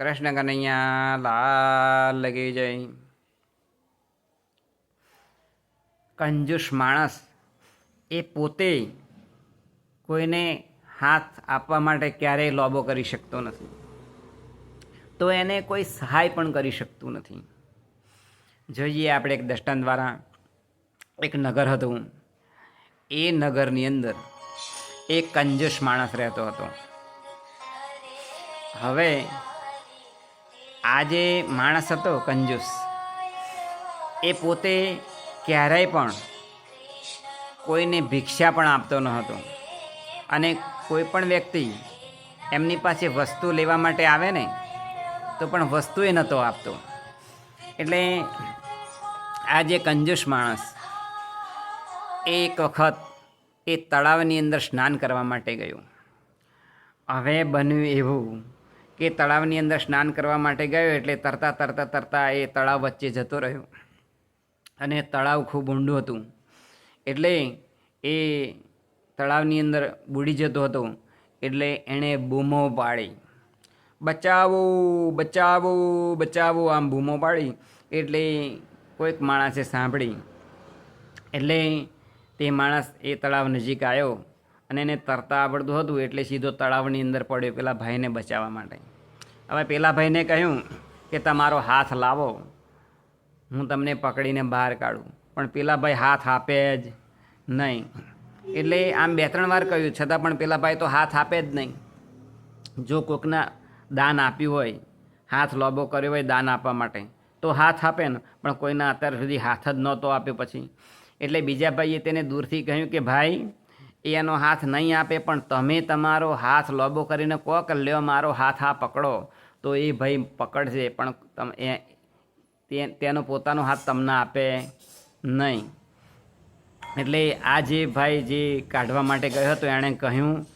કૃષ્ણ કનૈયા, લાલ લગી જય. કંજૂસ માણસ એ પોતે કોઈને હાથ આપવા માટે ક્યારેય લોબો કરી શકતો નથી. તો એને કોઈ સહાય પણ કરી શકતું નથી. જોઈએ આપણે એક દ્રષ્ટાંત દ્વારા એક નગર હતું. એ નગરની અંદર એક કંજૂસ માણસ રહેતો હતો. હવે આ જે માણસ હતો કંજૂસ. એ પોતે ક્યારેય પણ કોઈને ભિક્ષા પણ આપતો ન હતો અને કોઈ પણ વ્યક્તિ એમની પાસે વસ્તુ લેવા માટે આવે ને, તો પણ વસ્તુ એ નહોતો આપતો. એટલે આ જે કંજૂસ માણસ એક વખત એ તળાવની અંદર સ્નાન કરવા માટે ગયો. હવે બન્યું એવું કે તળાવની અંદર સ્નાન કરવા માટે ગયો એટલે તરતા તરતા તરતા એ તળાવ વચ્ચે જતો રહ્યો. અને તળાવ ખૂબ ઊંડું હતું. એટલે એ તળાવની અંદર બુડી જતો હતો. એટલે એણે બૂમો પાડી. બચાવો બચાવો બચાવો આમ બૂમો પાડી. એટલે કોઈક માણસે સાંભળી. એટલે તે માણસ એ તળાવ નજીક આવ્યો અને એને તરતા આવડતું હતું એટલે સીધો તળાવની અંદર પડ્યો પેલા ભાઈને બચાવવા માટે. હવે પેલા ભાઈને કહ્યું કે તમારો હાથ લાવો. હું તમને પકડીને બહાર કાઢું. પણ પેલા ભાઈ હાથ આપે જ નહીં. એટલે આમ બે ત્રણ વાર કહ્યું. છતાં પણ પેલા ભાઈ તો હાથ આપે જ નહીં. જો કોકના દાન આપ્યું હોય, હાથ લોબો કર્યો હોય દાન આપવા માટે, તો હાથ આપે ને. પણ કોઈના અત્યાર સુધી હાથ જ નહોતો આપ્યો પછી. એટલે બીજા ભાઈએ તેને દૂરથી કહ્યું કે, ભાઈ એનો હાથ નહીં આપે, પણ તમે તમારો હાથ લોબો કરીને કોક લ્યો, મારો હાથ આ પકડો. તો એ ભાઈ પકડશે, પણ તમે તેનો પોતાનો હાથ તમને આપે નહીં. એટલે આ જે ભાઈ જે કાઢવા માટે ગયો હતો, એણે કહ્યું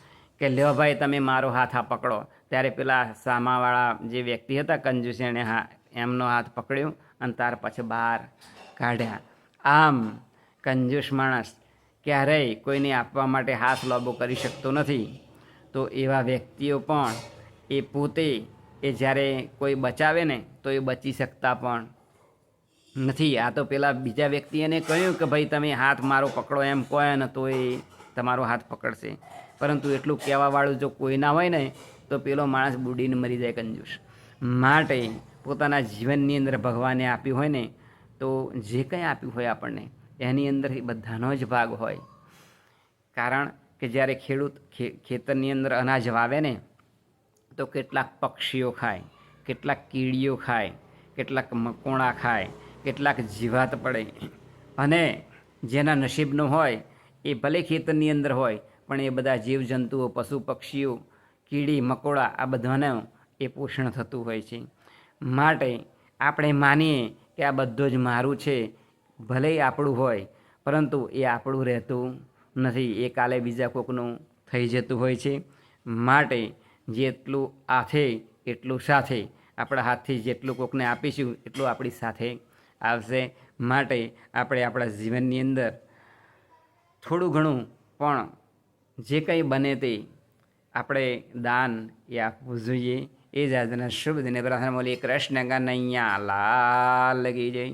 કે, લ્યો ભાઈ, તમે મારો હાથ આ પકડો. ત્યારે પેલા સામાવાળા જે વ્યક્તિ હતા, કંજુસ, એણે હા, એમનો હાથ પકડ્યો અને ત્યાર પછી બહાર કાઢ્યા. આમ કંજૂસ માણસ ક્યારેય કોઈને આપવા માટે હાથ લાંબો કરી શકતો નથી. તો એવા વ્યક્તિઓ પણ એ પોતે એ જ્યારે કોઈ બચાવે ને, તો એ બચી શકતા પણ નથી. આ તો પેલા બીજા વ્યક્તિ એને કહ્યું કે ભાઈ, તમે હાથ મારો પકડો એમ કહો ને, તો એ તમારો હાથ પકડશે. પરંતુ એટલું કહેવાવાળું જો કોઈ ના હોય ને, તો પેલો માણસ બુડીને મરી જાય કંજૂસ. માટે પોતાના જીવનની અંદર ભગવાને આપ્યું હોય ને, તો જે કંઈ આપ્યું હોય આપણને, એની અંદર બધાનો જ ભાગ હોય. કારણ કે જ્યારે ખેડૂત ખેતરની અંદર અનાજ વાવે ને તો કેટલાક પક્ષીઓ ખાય, કેટલાક કીડીઓ ખાય, કેટલાક મકોણા ખાય, કેટલાક જીવાત પડે. અને જેના નસીબનું હોય, એ ભલે ખેતરની અંદર હોય, પણ એ બધા જીવજંતુઓ, પશુ પક્ષીઓ, કીડી, મકોડા, આ બધાને એ પોષણ થતું હોય છે. માટે આપણે માનીએ કે આ બધું જ મારું છે, ભલે આપણું હોય, પરંતુ એ આપણું રહેતું નથી. એ કાલે બીજા કોકનું થઈ જતું હોય છે. માટે જેટલું આથે એટલું સાથે આપણા હાથથી જેટલું કોકને આપીશું, એટલું આપણી સાથે આવશે માટે આપણે આપણા જીવનની અંદર થોડું ઘણું પણ જે કંઈ બને તે આપણે દાન એ આપવું જોઈએ. એ જ આજના શુભ દિને પ્રાર્થના બોલીએ, કૃષ્ણ કનૈયા લાલ લગી જઈ